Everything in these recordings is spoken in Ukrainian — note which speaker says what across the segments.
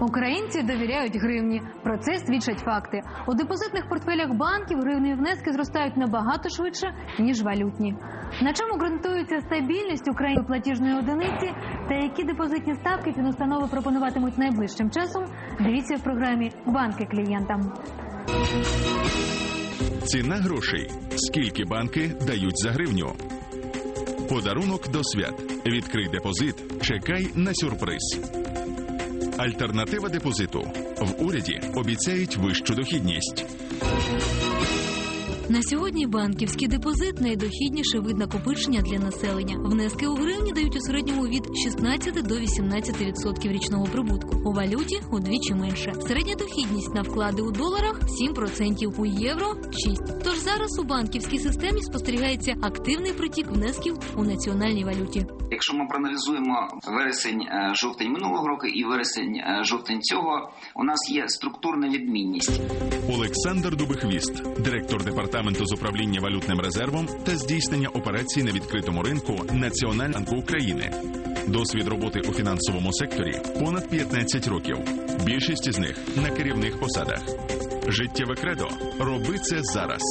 Speaker 1: Українці довіряють гривні. Про це свідчать факти. У депозитних портфелях банків гривні внески зростають набагато швидше ніж валютні. На чому ґрунтується стабільність української платіжної одиниці та які депозитні ставки фінустанови пропонуватимуть найближчим часом? Дивіться в програмі Банки клієнтам.
Speaker 2: Ціна грошей. Скільки банки дають за гривню? Подарунок до свят. Відкрий депозит. Чекай на сюрприз. Альтернатива депозиту. В уряді обіцяють вищу дохідність.
Speaker 1: На сьогодні банківський депозит найдохідніше вид накопичення для населення. Внески у гривні дають у середньому від 16 до 18% річного прибутку. У валюті удвічі менше. Середня дохідність на вклади у доларах 7%, у євро 6%. Тож зараз у банківській системі спостерігається активний притік внесків у національній валюті.
Speaker 3: Якщо ми проаналізуємо вересень е, жовтень минулого року і вересень е, жовтень цього, у нас є структурна відмінність.
Speaker 2: Олександр Дубихвіст, директор департаменту з управління валютним резервом та здійснення операцій на відкритому ринку Національного України. Досвід роботи у фінансовому секторі понад 15 років. Більшість із них на керівних посадах. Життєве кредо роби це зараз.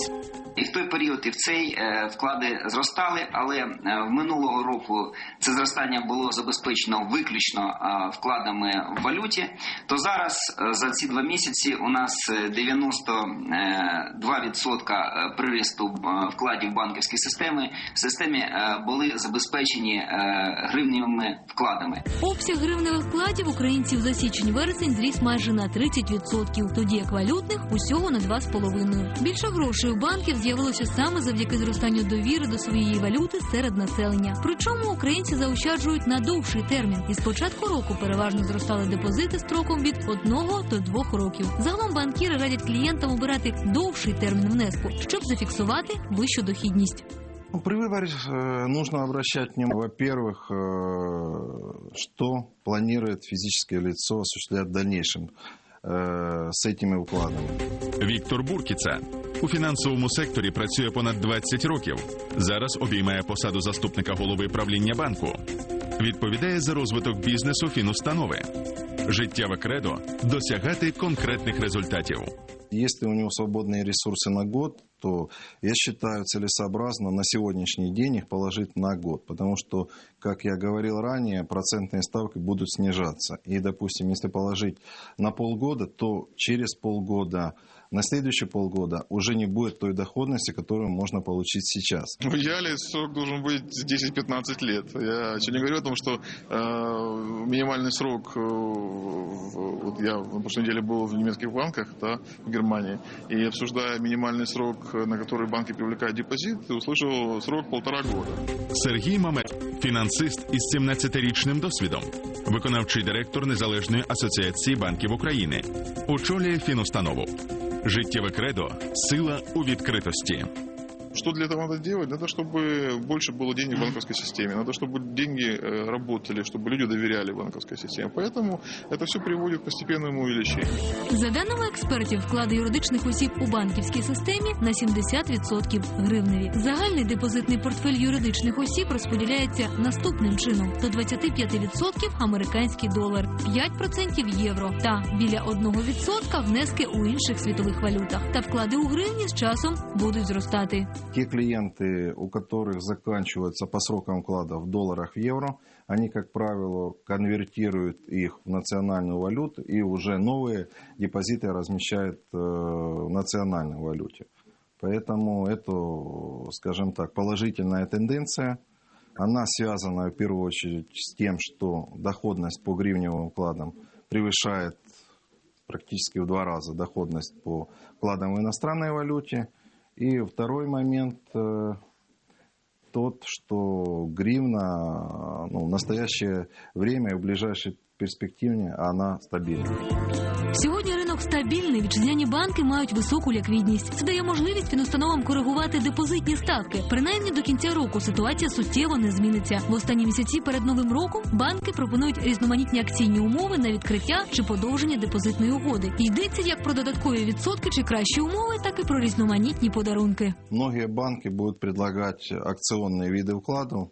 Speaker 3: І в той період і в цей е, вклади зростали, але е, в минулого року це зростання було забезпечено виключно е, вкладами в валюті. То зараз за ці два місяці у нас е, 92% приросту вкладів банківської системи в системі були забезпечені гривневими вкладами.
Speaker 1: Обсяг гривневих вкладів українців за січень-вересень зріс майже на 30%, тоді як валютних усього на 2,5%. Більше грошей у банків з'явилося саме завдяки зростанню довіри до своєї валюти серед населення. Причому українці заощаджують на довший термін. І з початку року переважно зростали депозити строком від 1 до 2 років. Загалом банкіри радять клієнтам обирати довший термін внеску, щоб зафіксувати вищу дохідність.
Speaker 4: Ну, При выборе э, нужно обращать внимание, во-первых, э, что планирует физическое лицо осуществлять в дальнейшем э, с этими укладами.
Speaker 2: Віктор Буркіца у фінансовому секторі працює понад 20 років. Зараз обіймає посаду заступника голови правління банку. Відповідає за розвиток бізнесу фінустанови. Життєве кредо досягати конкретних результатів.
Speaker 4: Если у него свободные ресурсы на год, то я считаю целесообразно на сегодняшний день их положить на год, потому что, как я говорил ранее, процентные ставки будут снижаться. И, допустим, если положить на полгода, то через полгода, на следующие полгода уже не будет той доходности, которую можно получить сейчас.
Speaker 5: В идеале срок должен быть 10-15 лет. Я еще не говорю о том, что э, минимальный срок, э, в- вот я на прошлой неделе был в немецких банках да, в Германии, и обсуждая минимальный срок, на который банки привлекают депозит, услышал срок полтора года.
Speaker 2: Сергій Мамет, фінансист із 17-річним досвідом, виконавчий директор Незалежної асоціації банків України, очолює фінустанову. Життєве кредо сила у відкритості.
Speaker 5: Что для этого надо делать? Надо, чтобы больше было денег в банковской системе. Надо, чтобы деньги э, работали, чтобы люди доверяли банковской системе. Поэтому это все приводит к постепенному увеличению.
Speaker 1: За даними експертів, вклади юридичних осіб у банківській системі на 70% гривневі. Загальний депозитний портфель юридичних осіб розподіляється наступним чином: до 25% американський долар, 5% євро та біля 1% внески у інших світових валютах. Та вклади у гривні з часом будуть зростати.
Speaker 4: Те клиенты, у которых заканчивается по срокам вклада в долларах в евро, они, как правило, конвертируют их в национальную валюту и уже новые депозиты размещают э, в национальной валюте. Поэтому это, скажем так, положительная тенденция. Она связана в первую очередь с тем, что доходность по гривневым вкладам превышает практически в два раза доходность по вкладам в иностранной валюте. И второй момент э, тот, что гривна ну, в настоящее время и в ближайшей перспективе она стабильна.
Speaker 1: Сьогодні ринок стабільний. Вітчизняні банки мають високу ліквідність. Це дає можливість фінустановам коригувати депозитні ставки. Принаймні до кінця року ситуація суттєво не зміниться. В останні місяці перед новим роком банки пропонують різноманітні акційні умови на відкриття чи подовження депозитної угоди. Йдеться як про додаткові відсотки чи кращі умови, так і про різноманітні подарунки.
Speaker 4: Многие банки будут предлагать акционные виды вкладов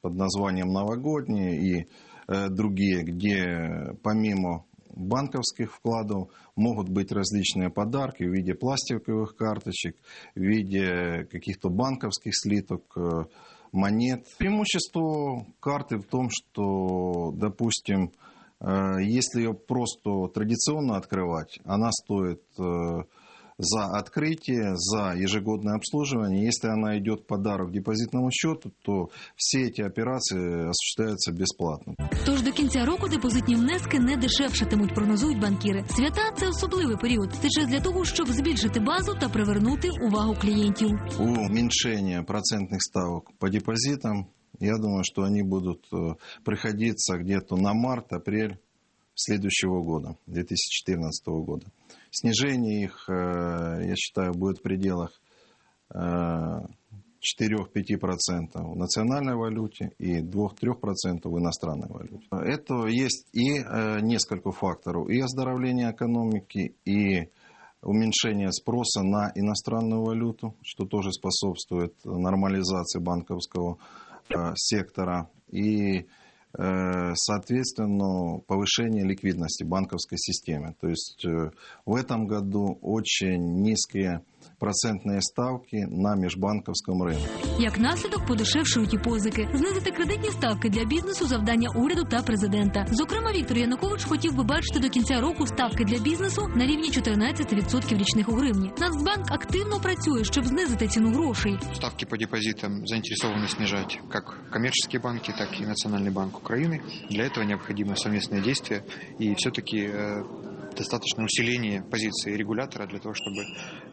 Speaker 4: под названием новогодние и э, другие, где помимо банковских вкладов могут быть различные подарки в виде пластиковых карточек, в виде каких-то банковских слиток, э, монет. Преимущество карты в том, что, допустим, э, если ее просто традиционно открывать, она стоит э, за открытие, за ежегодное обслуживание. Если она идет в подарок депозитному счету, то все эти операции осуществляются бесплатно.
Speaker 1: Тож до кінця року депозитні внески не дешевшатимуть, прогнозують банкіри. Свята це особливий період. Це час для того, щоб збільшити базу та привернути увагу клієнтів.
Speaker 4: Уменьшение процентных ставок по депозитам, я думаю, что они будут э, приходиться где-то на март-апрель следующего года, 2014 года. Снижение их, э, я считаю, будет в пределах э, 4-5% в национальной валюте и 2-3% в иностранной валюте. Это есть и э, несколько факторов. И оздоровление экономики, и уменьшение спроса на иностранную валюту, что тоже способствует нормализации банковского э, сектора. И э, соответственно, повышение ликвидности банковской системы. То есть э, в этом году очень низкие процентные ставки на межбанковском рынке.
Speaker 1: Як наслідок подешевшують і позики, знизити кредитні ставки для бізнесу завдання уряду та президента. Зокрема, Віктор Янукович хотів би бачити до кінця року ставки для бізнесу на рівні 14% річних у гривні. Нацбанк активно працює, щоб знизити ціну грошей.
Speaker 6: Ставки по депозитам заинтересованы снижать как коммерческие банки, так и Национальный банк Украины. Для этого необходимо совместное действие и все-таки э, достаточно усиление позиции регулятора для того, чтобы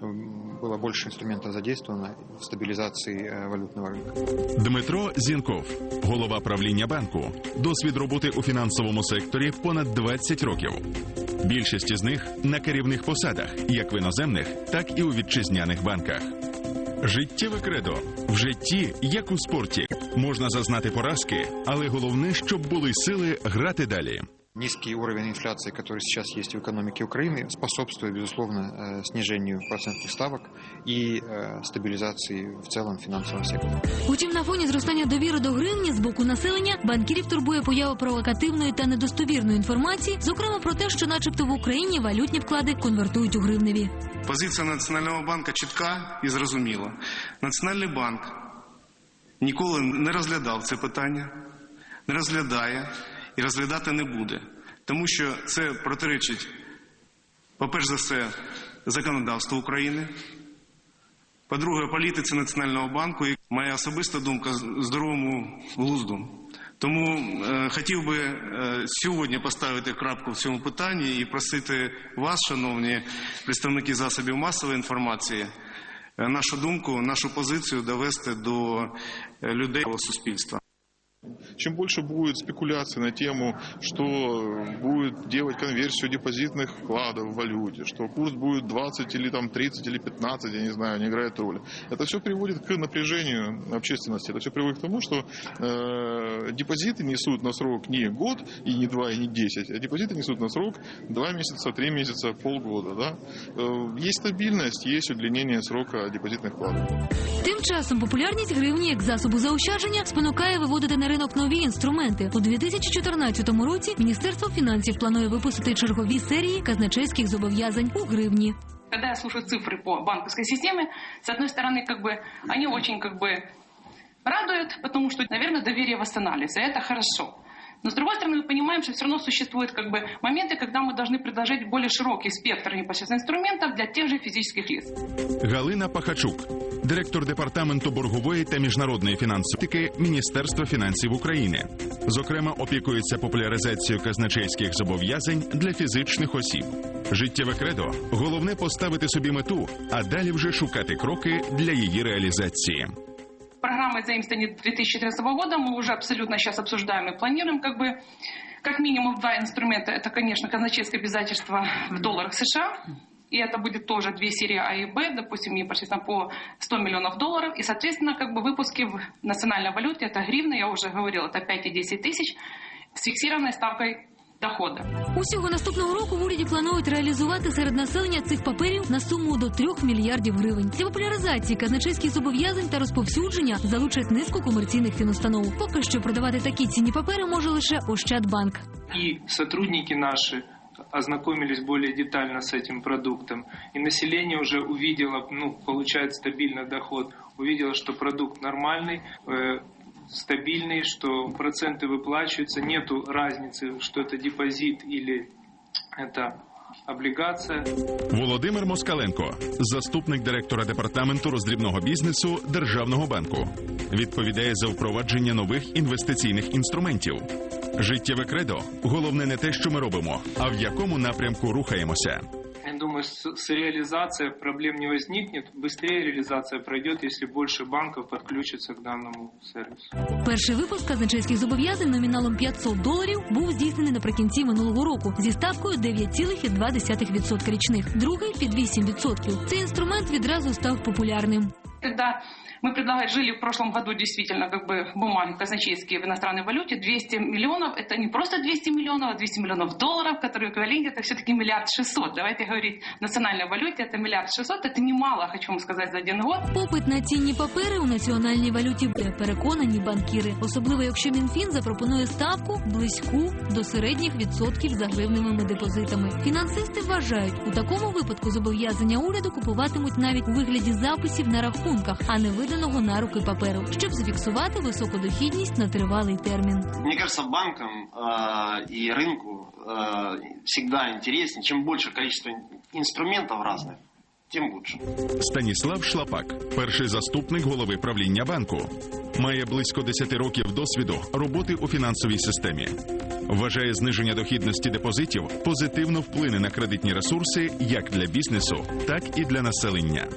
Speaker 6: м, было больше инструментов задействовано в стабилизации э, валютного рынка.
Speaker 2: Дмитро Зінков, голова правління банку, досвід роботи у фінансовому секторі понад 20 років. Більшість із них на керівних посадах, як в іноземних, так і у вітчизняних банках. Життєве кредо в житті, як у спорті, можна зазнати поразки, але головне, щоб були сили грати далі.
Speaker 6: Низкий уровень инфляции, который сейчас есть в экономике Украины, способствует, безусловно, э, снижению процентных ставок и э, стабилизации в целом финансового сектора.
Speaker 1: Утім, на фоні зростання довіри до гривні з боку населення банкірів турбує поява провокативної та недостовірної інформації, зокрема про те, що, начебто, в Україні валютні вклади конвертують у гривневі.
Speaker 7: Позиція Національного банку чітка і зрозуміла. Національний банк ніколи не розглядав це питання, не розглядає і розглядати не буде. Тому що це протиречить, по-перше за все, законодавству України, по-друге, політиці Національного банку і моя особиста думка здоровому глузду. Тому е, хотів би е, сьогодні поставити крапку в цьому питанні і просити вас, шановні представники засобів масової інформації, е, нашу думку, нашу позицію довести до е, людей суспільства.
Speaker 5: Чем больше будет спекуляций на тему, что будет делать конверсию депозитных вкладов в валюте, что курс будет 20 или там 30 или 15, я не знаю, не играет роли. Это все приводит к напряжению общественности. Это все приводит к тому, что э, депозиты несут на срок не год и не два и не 10, а депозиты несут на срок 2 месяца, 3 месяца, полгода. Да? Э, есть стабильность, есть удлинение срока депозитных вкладов.
Speaker 1: Тим часом популярність гривні як засобу заощадження спонукає виводити на ринок нові інструменти. У 2014 році Міністерство фінансів планує випустити чергові серії казначейських зобов'язань у гривні.
Speaker 8: Когда я слушаю цифры по банковской системе, с одной стороны, как бы, они очень как бы радуют, потому что, наверное, доверие восстанавливается, и это хорошо. Но с другой стороны, мы понимаем, что все равно существуют как бы моменты, когда мы должны предложить более широкий спектр непосредственно инструментов для тех же физических лиц.
Speaker 2: Галина Пахачук, директор департаменту боргової та міжнародної фінансової Міністерства фінансів України. Зокрема, опікується популяризацією казначейських зобов'язань для фізичних осіб. Життєве кредо головне поставити собі мету, а далі вже шукати кроки для її реалізації.
Speaker 8: Программой заимствования 2013 года мы уже абсолютно сейчас обсуждаем и планируем как бы как минимум два инструмента. Это, конечно, казначейское обязательство в долларах США. И это будет тоже две серии А и Б, допустим, непосредственно по 100 миллионов долларов. И, соответственно, как бы выпуски в национальной валюте, это гривны, я уже говорила, это 5 и 10 тысяч, с фиксированной ставкой дохода.
Speaker 1: Усього наступного року в уряді планують реалізувати серед населення цих паперів на суму до 3 мільярдів гривень. Для популяризації казначейських зобов'язань та розповсюдження залучать низку комерційних фінустанов. Поки що продавати такі цінні папери може лише Ощадбанк.
Speaker 9: и сотрудники наши ознакомились более детально с этим продуктом. И население уже увидело, ну, получает стабильный доход, увидело, что продукт нормальный, э, стабильный, что проценты выплачиваются, нету разницы, что это депозит или это облигация.
Speaker 2: Володимир Москаленко, заступник директора департаменту роздрібного бізнесу Державного банку, відповідає за впровадження нових інвестиційних інструментів. Життєве кредо головне не те, що ми робимо, а в якому напрямку рухаємося.
Speaker 9: Думаю, с, с реализацией проблем не возникнет. Быстрее реализация пройдет, если больше банков подключится к данному сервису.
Speaker 1: Перший випуск казначейських зобов'язань номіналом 500 доларів був здійснений наприкінці минулого року зі ставкою 9,2% річних, другий під 8%. Цей інструмент відразу став популярним
Speaker 8: Когда мы предлагали, жили в прошлом году действительно как бы бумаги казначейские в иностранной валюте, 200 миллионов, это не просто 200 миллионов, а 200 миллионов долларов, которые в эквиваленте, это все-таки миллиард шестьсот. Давайте говорить, в национальной валюте это миллиард шестьсот, это немало, хочу вам сказать, за один год.
Speaker 1: Попит на цінні папери у національній валюті буде переконані банкіри, особливо якщо Мінфін запропонує ставку близьку до середніх відсотків за гривневими депозитами. Фінансисти вважають, у такому випадку зобов'язання уряду купуватимуть навіть у вигляді записів на рахунках, а не виданого на руки паперу, щоб зафіксувати високу дохідність на тривалий термін.
Speaker 10: Мне кажется, банкам э, и рынку э, всегда интереснее, чем больше количество инструментов разных, тем лучше.
Speaker 2: Станіслав Шлапак, перший заступник голови правління банку, має близько 10 років досвіду роботи у фінансовій системі. Вважає зниження дохідності депозитів позитивно вплине на кредитні ресурси як для бізнесу, так і для населення.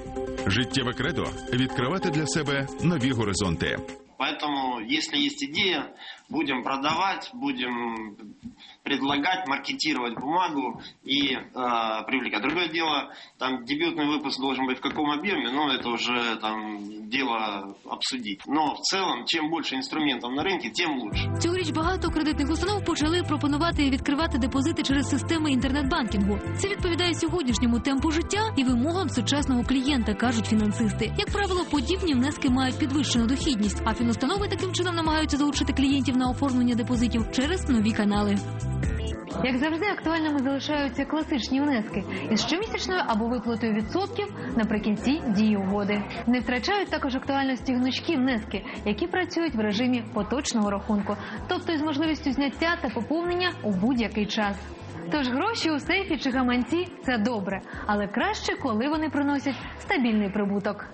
Speaker 2: Життєве кредо відкривати для себе нові горизонти.
Speaker 10: Поэтому, если есть идея, будем продавать, будем предлагать, маркетировать бумагу и э, привлекать. Другое дело, там дебютный выпуск должен быть в каком объеме, но это уже там дело обсудить. Но в целом, чем больше инструментов на рынке, тем лучше.
Speaker 1: Цьогоріч багато кредитних установ почали пропонувати і відкривати депозити через системи інтернет-банкінгу. Це відповідає сьогоднішньому темпу життя і вимогам сучасного клієнта, кажуть фінансисти. Як правило, подібні внески мають підвищену дохідність, а фінустанови таким чином намагаються залучити клієнтів на оформлення депозитів через нові канали. Як завжди, актуальними залишаються класичні внески із щомісячною або виплатою відсотків наприкінці дії угоди. Не втрачають також актуальності гнучкі внески, які працюють в режимі поточного рахунку, тобто із можливістю зняття та поповнення у будь-який час. Тож гроші у сейфі чи гаманці це добре, але краще, коли вони приносять стабільний прибуток.